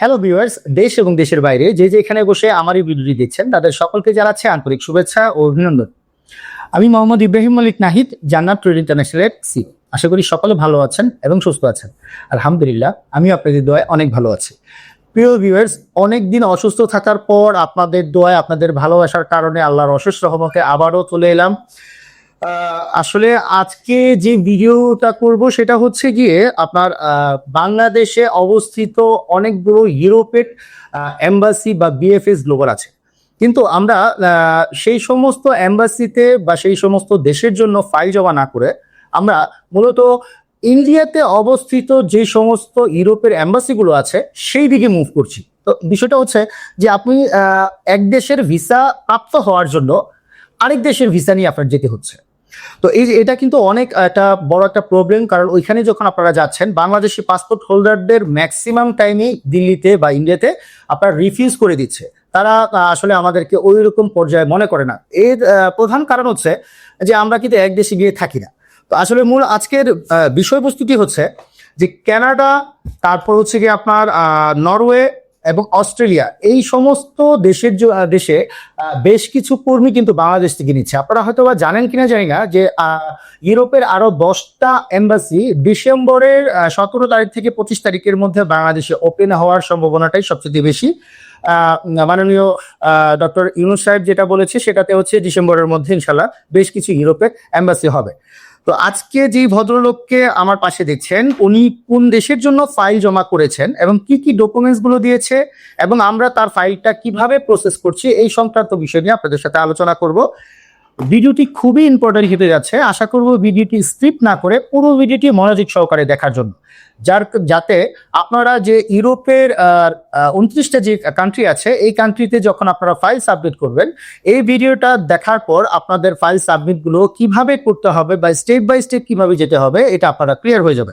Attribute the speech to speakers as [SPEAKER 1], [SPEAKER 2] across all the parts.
[SPEAKER 1] Hello viewers দেশ এবং দেশের বাইরে যে যে এখানে বসে আমার এই ভিডিওটি দেখছেন, তাদের সকলকে জানাচ্ছে আন্তরিক শুভেচ্ছা ও অভিনন্দন। আমি মোহাম্মদ ইব্রাহিম মালিক নাহিদ, জান্নাত ট্রেড ইন্টারন্যাশনালের সি আশা করি সকলে ভালো আছেন এবং সুস্থ আছেন। আলহামদুলিল্লাহ আমি আপনাদের দোয়ায় অনেক ভালো আছি। প্রিয় ভিউয়ার্স অনেক দিন অসুস্থ থাকার পর আপনাদের দোয়ায়, আপনাদের ভালোবাসার কারণে আল্লাহর অশেষ রহমতে আবারও চলে এলাম। আসলে আজকে যে ভিডিওটা করব সেটা হচ্ছে গিয়ে আপনার বাংলাদেশে অবস্থিত অনেকগুলো ইউরোপের এম্বাসি বা বিএফএস গ্লোবাল আছে। কিন্তু আমরা সেই সমস্ত এম্বাসিতে বা সেই সমস্ত দেশের জন্য ফাইল জমা না করে আমরা মূলত ইন্ডিয়াতে অবস্থিত যে সমস্ত ইউরোপের এম্বাসিগুলো আছে সেই দিকে মুভ করছি। তো বিষয়টা হচ্ছে যে আপনি এক দেশের ভিসা প্রাপ্ত হওয়ার জন্য আরেক দেশের ভিসা নিয়ে আপনার যেতে হচ্ছে। তো এই যে এটা কিন্তু অনেক একটা বড় একটা প্রবলেম কারণ ওইখানে যখন আপনারা যাচ্ছেন, বাংলাদেশি পাসপোর্ট হোল্ডারদের ম্যাক্সিমাম টাইমই দিল্লিতে বা ইন্ডিয়াতে আপনারা রিফিউজ করে দিচ্ছে। তারা আসলে আমাদেরকে ওই রকম পর্যায়ে মনে করে না। এর প্রধান কারণ হচ্ছে যে আমরা কিন্তু এক দেশে গিয়ে থাকি না। তো আসলে মূল আজকের বিষয়বস্তুটি হচ্ছে যে কানাডা তারপর হচ্ছে কি আপনার নরওয়ে এবং অস্ট্রেলিয়া, এই সমস্ত দেশের দেশে বেশ কিছু কর্মী কিন্তু বাংলাদেশ থেকে নিচ্ছে। আপনারা হয়তো বা জানেন কিনা জানি না যে ইউরোপের আরও দশটা এম্বাসি ডিসেম্বরের সতেরো তারিখ থেকে পঁচিশ তারিখের মধ্যে বাংলাদেশে ওপেন হওয়ার সম্ভাবনাটাই সবচেয়ে বেশি। মাননীয় ডক্টর ইউনুস সাহেব যেটা বলেছে, সেটাতে হচ্ছে ডিসেম্বরের মধ্যে ইনশাল্লাহ বেশ কিছু ইউরোপের এম্বাসি হবে। তো আজকে যেই ভদ্রলোককে আমার পাশে দেখছেন, উনি কোন দেশের জন্য ফাইল জমা করেছেন এবং কি কি ডকুমেন্টসগুলো দিয়েছে এবং আমরা তার ফাইলটা কীভাবে প্রসেস করছি, এই সংক্রান্ত বিষয় নিয়ে আপনাদের সাথে আলোচনা করব। ভিডিওটি খুবই ইম্পর্টেন্ট হতে যাচ্ছে। আশা করব ভিডিওটি স্ক্রিপ না করে পুরো ভিডিওটি মনোযোগ সহকারে দেখার জন্য। যার যাতে আপনারা যে ইউরোপের উনত্রিশটা যে কান্ট্রি আছে, এই কান্ট্রিতে যখন আপনারা ফাইল সাবমিট করবেন, এই ভিডিওটা দেখার পর আপনাদের ফাইল সাবমিটগুলো কীভাবে করতে হবে বা স্টেপ বাই স্টেপ কীভাবে যেতে হবে, এটা আপনারা ক্লিয়ার হয়ে যাবে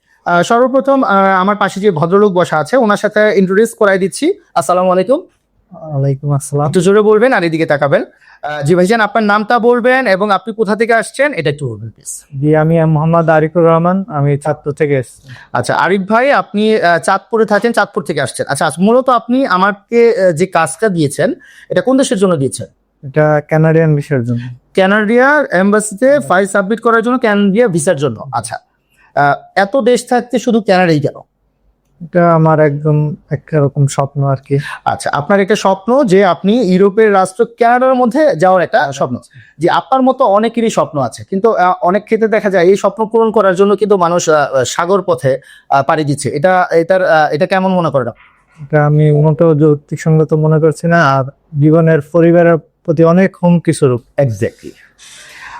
[SPEAKER 1] সর্বপ্রথম আমার পাশে যে ভদ্রলোক বসা আছে ওনার সাথে ইন্ট্রোডিউস করাই দিচ্ছি। আসসালামু আলাইকুম।
[SPEAKER 2] ওয়ালাইকুম আসসালাম।
[SPEAKER 1] একটু জোরে বলবেন আর এদিকে তাকাবেন। জি ভাইজান আপনার নামটা বলবেন এবং আপনি কোথা থেকে আসছেন এটা একটু বলবেন প্লিজ
[SPEAKER 2] জি আমি মোহাম্মদ আরিফুর রহমান আমি ছাত্র থেকে এসেছি।
[SPEAKER 1] আচ্ছা আরিফ ভাই আপনি চাঁদপুরে থাকেন চাঁদপুর থেকে আসছেন। আচ্ছা মূলত আপনি আমাকে যে কাজটা দিয়েছেন এটা কোন দেশের জন্য দিয়েছেন?
[SPEAKER 2] এটা ক্যানাডিয়ান ভিসার জন্য।
[SPEAKER 1] ক্যানাডিয়ার এম্বাসিতে ফাইল সাবমিট করার জন্য ক্যানাডিয়া ভিসার জন্য। আচ্ছা এত দেশ থাকতে শুধু ক্যানাডাই কেন?
[SPEAKER 2] এটা আমার একদম একরকম স্বপ্ন আর কি।
[SPEAKER 1] আচ্ছা আপনার একটা স্বপ্ন যে আপনি ইউরোপের রাষ্ট্র কানাডার মধ্যে যাওয়ার একটা স্বপ্ন। যে আপনার মতো অনেকেরই স্বপ্ন আছে। কিন্তু অনেক ক্ষেত্রে দেখা যায় এই স্বপ্ন পূরণ করার জন্য কিন্তু মানুষ সাগর পথে পাড়ি দিচ্ছে। এটা এটার এটা কেমন মনে করেন
[SPEAKER 2] এটা আমি উন্নত যুক্তিসঙ্গত মনে করছি না। আর জীবনের পরিবারের প্রতি অনেক হুমকি স্বরূপ।
[SPEAKER 1] এক্স্যাক্টলি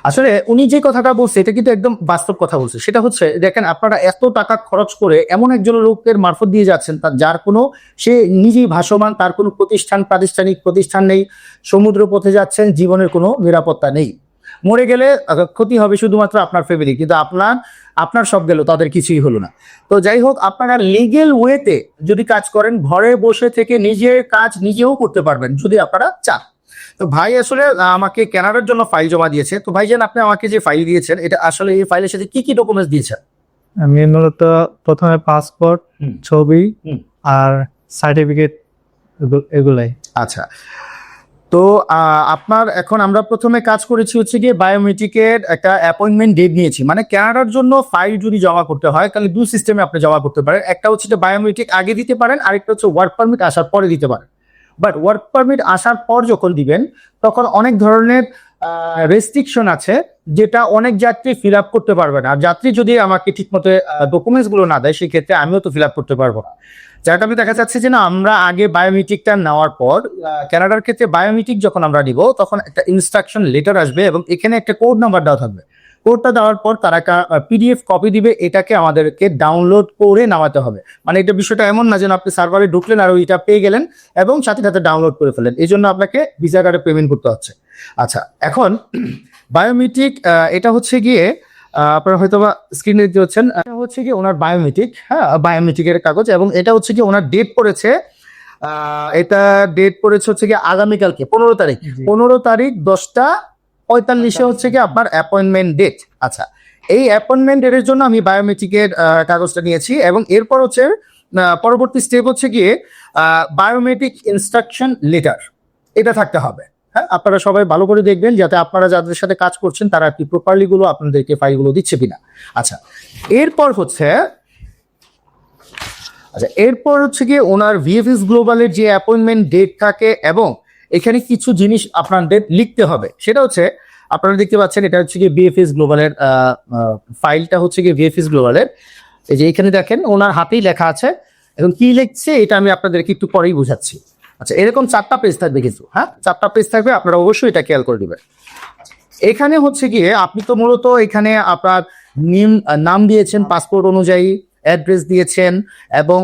[SPEAKER 1] আসলে উনি যে কথাটা বলছে, এটা কিন্তু একদম বাস্তব কথা বলছে। সেটা হচ্ছে, দেখেন আপনারা এত টাকা খরচ করে এমন একজন লোকের মারফত দিয়ে যাচ্ছেন, তার যার কোনো, সে নিজেই ভাসমান, তার কোনো প্রতিষ্ঠান, প্রাতিষ্ঠানিক প্রতিষ্ঠান নেই সমুদ্র পথে যাচ্ছেন, জীবনের কোনো নিরাপত্তা নেই। মরে গেলে ক্ষতি হবে শুধুমাত্র আপনার ফ্যামিলি কিন্তু আপনার আপনার সব গেল, তাদের কিছুই হলো না। তো যাই হোক, আপনারা লিগেল ওয়েতে যদি কাজ করেন, ঘরে বসে থেকে নিজের কাজ নিজেও করতে পারবেন, যদি আপনারা চান। তো ভাই আসলে আমাকে কেনার জন্য ফাইল জমা দিয়েছে। তো ভাই ভাইজান আপনি আমাকে যে ফাইল দিয়েছেন এটা আসলে এই ফাইলের সাথে কি কি ডকুমেন্টস দিয়েছেন?
[SPEAKER 2] আমি মূলত প্রথমে পাসপোর্ট ছবি আর সার্টিফিকেট এগুলাই।
[SPEAKER 1] আচ্ছা। তো আপনার এখন আমরা প্রথমে কাজ করেছি হচ্ছে গিয়ে বায়োমেট্রিকের একটা অ্যাপয়েন্টমেন্ট ডেট নিয়েছি। মানে কানাডার জন্য ফাইল যদি জমা করতে হয় তাহলে দুই সিস্টেমে আপনি জমা করতে পারেন। একটা হচ্ছে বায়োমেট্রিক আগে দিতে পারেন আরেকটা হচ্ছে ওয়ার্ক পারমিট আসার পরে দিতে পারেন। বাট ওয়ার্ক পারমিট আসার পর যখন দিবেন তখন অনেক ধরনের রেস্ট্রিকশন আছে যেটা অনেক যাত্রী ফিল আপ করতে পারবে না। আর যাত্রী যদি আমাকে ঠিক মতো ডকুমেন্টসগুলো না দেয় সেক্ষেত্রে আমিও তো ফিল আপ করতে পারব না। যাটা আমি দেখা যাচ্ছে যে না আমরা আগে বায়োমেট্রিকটা নেওয়ার পর আহ, কানাডার ক্ষেত্রে বায়োমেট্রিক যখন আমরা নিব তখন একটা ইনস্ট্রাকশন লেটার আসবে এবং এখানে একটা কোড নাম্বার দেওয়া থাকবে। কোডটা দেওয়ার পর তারা পিডিএফ কপি দিবে এটাকে আমাদেরকে ডাউনলোড করে নামাতে হবে। মানে এটা বিষয়টা এমন না যেন আপনি সার্ভারে ঢুকলেন আর ওইটা পেয়ে গেলেন এবং সাথে সাথে ডাউনলোড করে ফেলেন এই জন্য আপনাকে ভিসা কার্ডে পেমেন্ট করতে হচ্ছে। আচ্ছা এখন বায়োমেট্রিক এটা হচ্ছে গিয়ে আপনারা হয়তো বা স্ক্রিনে দেখতে হচ্ছেন এটা হচ্ছে কি ওনার বায়োমেট্রিক হ্যাঁ বায়োমেট্রিকের কাগজ এবং এটা হচ্ছে কি ওনার ডেট পড়েছে এটা ডেট পড়েছে হচ্ছে কি আগামীকালকে পনেরো তারিখ। পনেরো তারিখ দশটা পঁয়তাল্লিশে হচ্ছে কি আপনার অ্যাপয়েন্টমেন্ট ডেট আচ্ছা এই অ্যাপয়েন্টমেন্ট ডেটের জন্য আমি বায়োমেট্রিকের কাগজটা নিয়েছি এবং এরপর হচ্ছে পরবর্তী স্টেপ হচ্ছে গিয়ে বায়োমেট্রিক ইনস্ট্রাকশন লেটার এটা থাকতে হবে। হ্যাঁ আপনারা সবাই ভালো করে দেখবেন যাতে আপনারা যাদের সাথে কাজ করছেন, তারা কি প্রপারলি গুলো আপনাদেরকে ফাইলগুলো দিচ্ছে কিনা। আচ্ছা এরপর হচ্ছে আচ্ছা এরপর হচ্ছে গিয়ে ওনার ভিএফএস গ্লোবালের যে অ্যাপয়েন্টমেন্ট ডেট থাকে এবং এখানে কিছু জিনিস আপনাদের লিখতে হবে। সেটা হচ্ছে, আপনারা দেখতে পাচ্ছেন, এটা হচ্ছে গিয়ে বিএফএস গ্লোবালের ফাইলটা হচ্ছে গিয়ে বিএফএস গ্লোবালের এই যে এখানে দেখেন, ওনার হাতেই লেখা আছে। এখন কি লিখছে, এটা আমি আপনাদেরকে একটু পরেই বুঝাচ্ছি। আচ্ছা এরকম চারটা পেজ থাকবে কিছু হ্যাঁ? চারটা পেজ থাকবে, আপনারা অবশ্যই এটা খেয়াল করে দিবেন এখানে হচ্ছে গিয়ে, আপনি তো মূলত এখানে আপনার নিম নাম দিয়েছেন পাসপোর্ট অনুযায়ী। অ্যাড্রেস দিয়েছেন এবং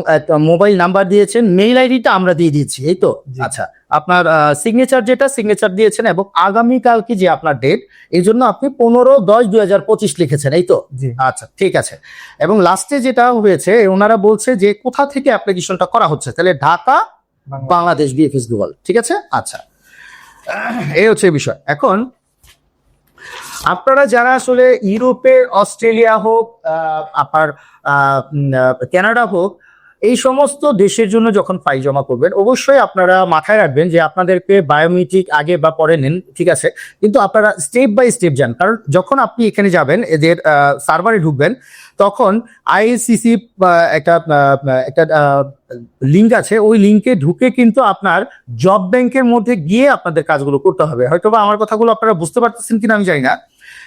[SPEAKER 1] মোবাইল নাম্বার দিয়েছেন মেইল আইডিটা আমরা দিয়ে দিয়েছি এই তো? আচ্ছা আপনার সিগনেচার যেটা সিগনেচার দিয়েছেন এবং আগামীকাল কি যে আপনার ডেট এই জন্য আপনি পনেরো দশ দুই হাজার পঁচিশ লিখেছেন এই তো?
[SPEAKER 2] জি।
[SPEAKER 1] আচ্ছা ঠিক আছে। এবং লাস্টে যেটা হয়েছে ওনারা বলছে যে কোথা থেকে অ্যাপ্লিকেশনটা করা হচ্ছে? তাহলে ঢাকা বাংলাদেশ। বিএফএস গ্লোবাল ঠিক আছে? আচ্ছা এই হচ্ছে বিষয়। এখন আপনারা যারা আসলে ইউরোপের অস্ট্রেলিয়া হোক আহ, আপনার কানাডা হোক, এই সমস্ত দেশের জন্য যখন ফাইল জমা করবেন, অবশ্যই আপনারা মাথায় রাখবেন যে আপনাদেরকে বায়োমেট্রিক আগে বা পরে নেন, ঠিক আছে? কিন্তু আপনারা স্টেপ বাই স্টেপ যান। কারণ যখন আপনি এখানে যাবেন, এদের সার্ভারে ঢুকবেন, তখন আইএসসিসি একটা একটা লিঙ্ক আছে। ওই লিঙ্কে ঢুকে কিন্তু আপনার জব ব্যাংকের মধ্যে গিয়ে আপনাদের কাজগুলো করতে হবে। হয়তো বা আমার কথাগুলো আপনারা বুঝতে পারতেছেন কিনা আমি জানি না।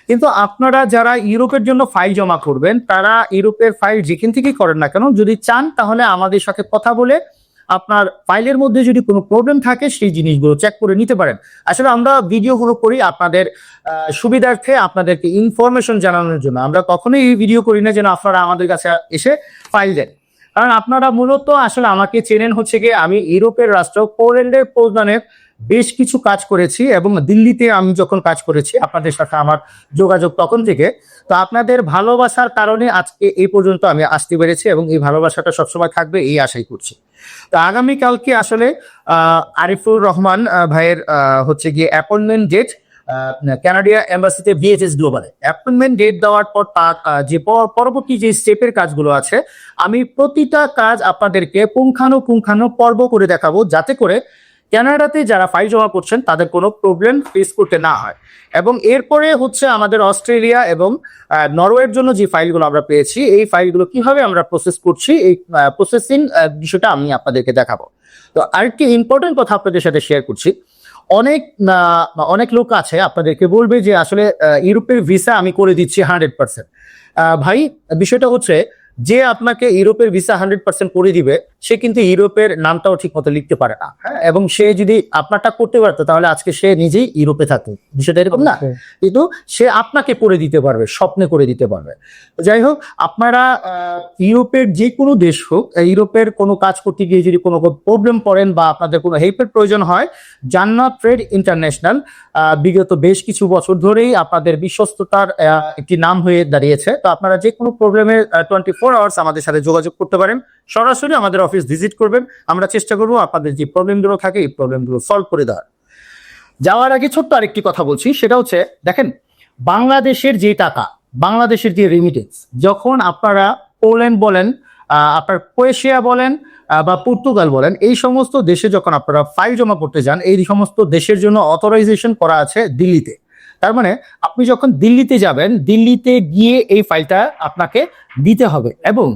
[SPEAKER 1] কিন্তু আপনারা যারা ইউরোপের জন্য ফাইল জমা করবেন, তারা ইউরোপের ফাইল যেখান থেকেই করেন না কেন, যদি চান তাহলে আমাদের সাথে কথা বলে আপনার ফাইলের মধ্যে যদি কোনো প্রবলেম থাকে, সেই জিনিসগুলো চেক করে নিতে পারেন। আসলে আমরা ভিডিওগুলো করি আপনাদের সুবিধার্থে আপনাদেরকে ইনফরমেশন জানানোর জন্য। আমরা কখনোই এই ভিডিও করি না যেন আপনারা আমাদের কাছে এসে ফাইল দেন। কারণ আপনারা মূলত আসলে আমাকে চেনেন হচ্ছে গিয়ে আমি ইউরোপের রাষ্ট্র পোল্যান্ডের পোজদানের বেশ কিছু কাজ করেছি এবং দিল্লিতে আমি যখন কাজ করেছি আপনাদের সাথে আমার যোগাযোগ তখন থেকে, তো আপনাদের ভালোবাসার কারণে আজকে এই পর্যন্ত আমি আসতে পেরেছি এবং এই ভালোবাসাটা সবসময় থাকবে এই আশাই করছি। তো আগামীকালকে আসলে আরিফুর রহমান ভাইয়ের হচ্ছে গিয়ে অ্যাপয়েন্টমেন্ট ডেট ক্যানাডিয়া এম্বাসিতে বিএচএস গ্লোবালে। অ্যাপয়েন্টমেন্ট ডেট দেওয়ার পর তার যে পর- পরবর্তী যে স্টেপের কাজগুলো আছে, আমি প্রতিটা কাজ আপনাদেরকে পুঙ্খানুপুঙ্খানু পর্ব করে দেখাবো, যাতে করে কানাডাতে যারা ফাইল জমা করছেন, তাদের কোনো প্রবলেম ফেস করতে না হয়। এবং এরপরে হচ্ছে আমাদের অস্ট্রেলিয়া এবং নরওয়ের জন্য যে ফাইলগুলো আমরা পেয়েছি, এই ফাইলগুলো কীভাবে আমরা প্রসেস করছি, এই প্রসেসিং বিষয়টা আমি আপনাদেরকে দেখাবো। তো আরেকটি ইম্পর্টেন্ট কথা আপনাদের সাথে শেয়ার করছি। অনেক অনেক লোক আছে আপনাদেরকে বলবে যে আসলে ইউরোপের ভিসা আমি করে দিচ্ছি হান্ড্রেড পার্সেন্ট ভাই, বিষয়টা হচ্ছে যে আপনাকে ইউরোপের ভিসা হান্ড্রেড পার্সেন্ট করে দিবে সে কিন্তু ইউরোপের নামটাও ঠিক মতো লিখতে পারে না। হ্যাঁ। এবং সে যদি আপনারটা করতে পারতো তাহলে আজকে সে নিজেই ইউরোপে থাকতো। বিষয়টা এরকম না। কিন্তু সে আপনাকে করে দিতে পারবে স্বপ্নে করে দিতে পারবে। যাই হোক আপনারা ইউরোপের যে কোনো দেশ হোক ইউরোপের কোনো কাজ করতে গিয়ে যদি কোনো প্রবলেম পড়েন বা আপনাদের কোনো হেল্পের প্রয়োজন হয় জান্নাত ট্রেড ইন্টারন্যাশনাল আহ, বিগত বেশ কিছু বছর ধরেই আপনাদের বিশ্বস্ততার একটি নাম হয়ে দাঁড়িয়েছে। তো আপনারা যে কোনো প্রবলেমে টোয়েন্টি ফোর আওয়ার্স আমাদের সাথে যোগাযোগ করতে পারেন। সরাসরি আমাদের অফিস ভিজিট করবেন। আমরা চেষ্টা করব আপনাদের যে প্রবলেমগুলো থাকে, এই প্রবলেমগুলো সলভ করে দেওয়ার। যাওয়ার আগে ছোট্ট আরেকটি কথা বলছি, সেটা হচ্ছে, দেখেন, বাংলাদেশের যে টাকা, বাংলাদেশের যে রেমিটেন্স যখন আপনারা পোল্যান্ড বলেন আপনার ক্রোয়েশিয়া বলেন বা পর্তুগাল বলেন, এই সমস্ত দেশে যখন আপনারা ফাইল জমা করতে যান, এই সমস্ত দেশের জন্য অথরাইজেশন করা আছে দিল্লিতে। তার মানে আপনি যখন দিল্লিতে যাবেন, দিল্লিতে গিয়ে এই ফাইলটা আপনাকে দিতে হবে। এবং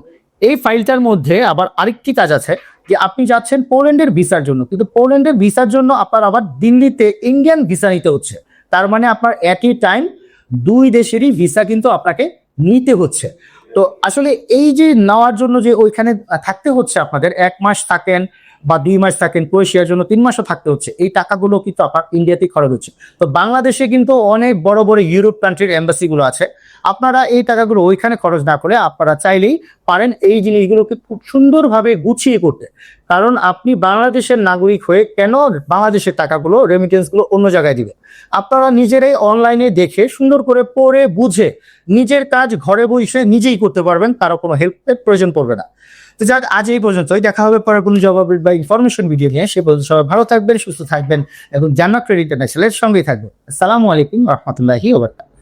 [SPEAKER 1] এই ফাইলটার মধ্যে আবার আরেকটি কাজ আছে যে আপনি যাচ্ছেন পোল্যান্ডের ভিসার জন্য। কিন্তু পোল্যান্ডের ভিসার জন্য আপনার আবার দিল্লিতে ইন্ডিয়ান ভিসা নিতে হচ্ছে। তার মানে আপনার এট এ টাইম দুই দেশেরই ভিসা কিন্তু আপনাকে নিতে হচ্ছে। তো আসলে এই যে নেওয়ার জন্য যে ওইখানে থাকতে হচ্ছে আপনাদের, এক মাস থাকেন বা দুই মাস থাকেন, ক্রোয়েশিয়ার জন্য তিন মাসও থাকতে হচ্ছে, এই টাকাগুলো কিন্তু আপনার ইন্ডিয়াতেই খরচ হচ্ছে। তো বাংলাদেশে কিন্তু অনেক বড় বড় ইউরোপ কান্ট্রির এম্বাসিগুলো আছে। আপনারা এই টাকাগুলো ওইখানে খরচ না করে আপনারা চাইলেই পারেন এই জিনিসগুলোকে খুব সুন্দরভাবে গুছিয়ে করতে। কারণ আপনি বাংলাদেশের নাগরিক হয়ে কেন বাংলাদেশের টাকাগুলো রেমিটেন্সগুলো অন্য জায়গায় দিবে আপনারা নিজেরাই অনলাইনে দেখে, সুন্দর করে পড়ে, বুঝে, নিজের কাজ ঘরে বসে নিজেই করতে পারবেন, কারও কোনো হেল্পের প্রয়োজন পড়বে না। তো যাক, আজ এই পর্যন্তই। দেখা হবে পরে কোনো জবাব বা ইনফরমেশন ভিডিও নিয়ে। সে পর্যন্ত সবাই ভালো থাকবেন, সুস্থ থাকবেন এবং জান্নাত ট্রেড ইন্টারন্যাশনালের সঙ্গেই থাকবেন। আসসালামু আলাইকুম রহমতুল্লাহি ওবরাকাতুহু